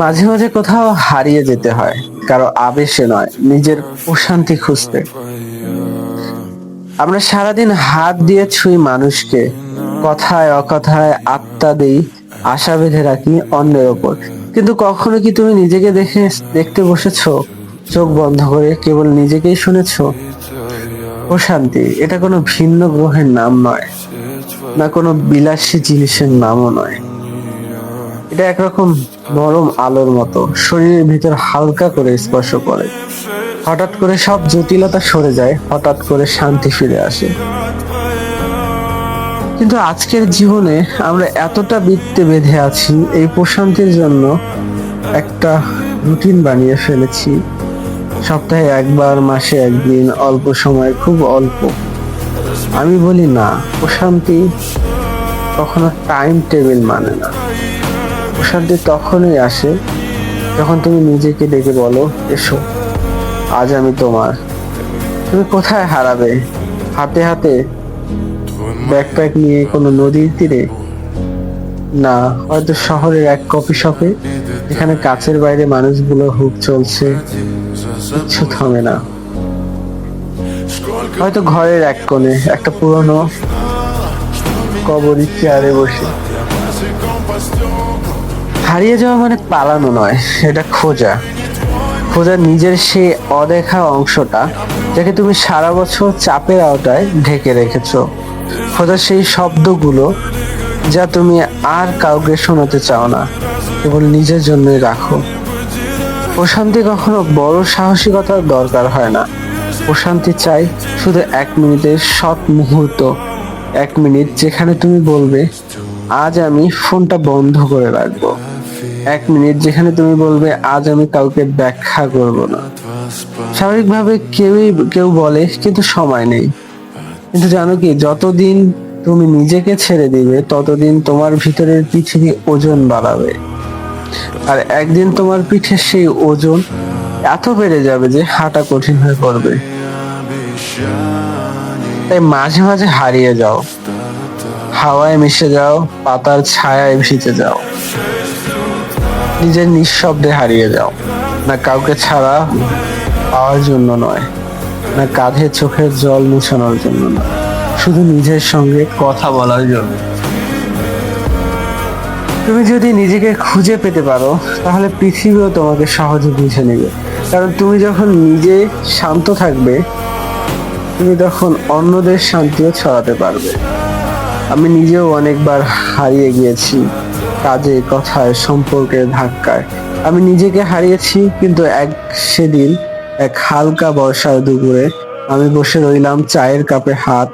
মাঝে মাঝে কোথাও হারিয়ে যেতে হয়, কারও আবেশে নয়, নিজের প্রশান্তি খুঁজতে। আমরা সারাদিন হাত দিয়ে ছুঁই মানুষকে, কথায় অকথায় আত্মা দেই, আশা বেঁধে রাখি অন্যের ওপর। কিন্তু কখনো কি তুমি নিজেকে দেখে দেখতে বসেছ? চোখ বন্ধ করে কেবল নিজেকেই শুনেছ? প্রশান্তি, এটা কোনো ভিন্ন গ্রহের নাম নয়, না কোনো বিলাসী জিনিসের নামও নয়। এটা একরকম নরম আলোর মতো। শরীরের ভিতর হালকা করে স্পর্শ করে। হঠাৎ করে সব জটিলতা সরে যায়, হঠাৎ করে শান্তি ফিরে আসে। কিন্তু আজকের জীবনে আমরা এতটা বৃত্তে বেঁধে আছি, এই প্রশান্তির জন্য একটা রুটিন বানিয়ে ফেলেছি। সপ্তাহে একবার, মাসে একদিন, অল্প সময় খুব অল্প। আমি বলি না, প্রশান্তি কখনো টাইম টেবিল মানে না। প্রশান্তি তখনই আসে, যখন তুমি নিজেকে ডেকে বলো, এসো, আজ আমি তোমার। তুমি কোথায় হারাবে? হাতে হাতে ব্যাকপ্যাক নিয়ে কোনো নদীর তীরে? না, হয়তো শহরের এক কফি শপে, এখানে কাছের বাইরে মানুষগুলো হুক চলছে, কিচ্ছু থামে না। হয়তো ঘরের এক কোণে একটা পুরনো কবরী চেয়ারে বসে। হারিয়ে যাওয়া মানে পালানো নয় এটা খোঁজা। খোঁজা নিজের সেই অদেখা অংশটা, যাকে তুমি সারা বছর চাপের আওতায় ঢেকে রেখেছো। খোঁজা সেই শব্দগুলো যা তুমি আর কাউকে শোনাতে চাও না, কেবল নিজের জন্যই রাখো। প্রশান্তি কখনো বড় সাহসিকতার দরকার হয় না। প্রশান্তি চাই শুধু এক মিনিটের সৎ মুহূর্ত, এক মিনিট যেখানে তুমি বলবে, আজ আমি ফোনটা বন্ধ করে রাখব। এক মিনিট, যেখানে তুমি বলবে, আজ আমি কাউকে ব্যাখ্যা করব না। স্বাভাবিকভাবে কেউই, কেউ বলে, কিন্তু সময় নেই। কিন্তু জানো কি, যতদিন তুমি নিজেকে ছেড়ে দিবে, ততদিন তোমার ভিতরের পৃথিবী ওজন বাড়াবে। আর একদিন তোমার পিঠে সেই ওজন এত বেড়ে যাবে যে হাঁটা কঠিন হয়ে পড়বে। তাই মাঝে মাঝে হারিয়ে যাও। হাওয়ায় মিশে যাও, পাতার ছায়ায় ভিজে যাও। নিজের নিঃশব্দে হারিয়ে যাও। না কাউকে ছাড়া পাওয়ার জন্য নয়, না কাঁধে চোখের জল মুছানোর জন্য নয়, শুধু নিজের সঙ্গে কথা বলার জন্য। তুমি যদি নিজেকে খুঁজে পেতে পারো, তাহলে পৃথিবীও তোমাকে সহজে বুঝে নেবে। কারণ তুমি যখন নিজে শান্ত থাকবে, তুমি তখন অন্যদের শান্তিও ছড়াতে পারবে। আমি নিজেও অনেকবার হারিয়ে গিয়েছি। কাজে, কথায়, সম্পর্কের ধাক্কায়। আমি নিজেকে হারিয়েছি, কিন্তু এক সেদিন এক হালকা বর্ষার দুপুরে আমি বসে রইলাম চায়ের কাপে হাত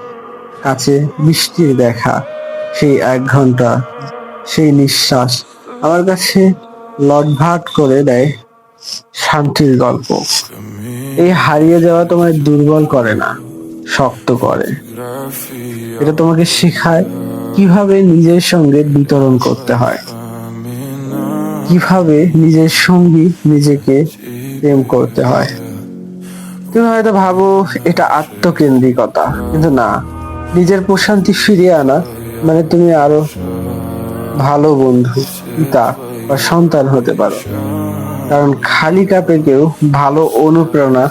কাছে বৃষ্টির দেখা। সেই এক ঘণ্টা, সেই নিঃশ্বাস আমার কাছে লটভাট করে দেয় শান্তির গল্প। এই হারিয়ে যাওয়া তোমায় দুর্বল করে না, শক্ত করে। এটা তোমাকে শেখায় কীভাবে নিজের সঙ্গে বিতরণ করতে হয়? কীভাবে নিজের সঙ্গী নিজেকে প্রেম করতে হয়? তুমি হয়তো ভাবো, এটা আত্মকেন্দ্রিকতা। কিন্তু না, নিজের প্রশান্তি ফিরিয়ে আনা মানে তুমি আরও ভালো বন্ধু, পিতা বা সন্তান হতে পারো। কারণ খালি কাপে কেউ ভালো অনুপ্রেরণা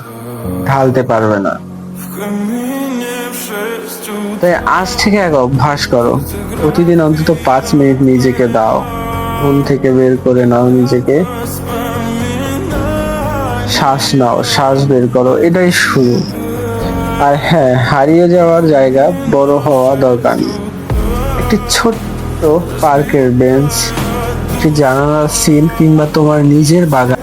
ঢালতে পারবে না। তাই আজ থেকে এক অভ্যাস করো। প্রতিদিন অন্তত পাঁচ মিনিট নিজেকে দাও। ঘুম থেকে বের করে নাও নিজেকে। শ্বাস নাও, শ্বাস বের করো, এটাই শুরু। আর হ্যাঁ হারিয়ে যাওয়ার জায়গা বড় হওয়া দরকার একটি ছোট্ট পার্কের বেঞ্চ, একটি জানালার সিল কিংবা তোমার নিজের বাগান।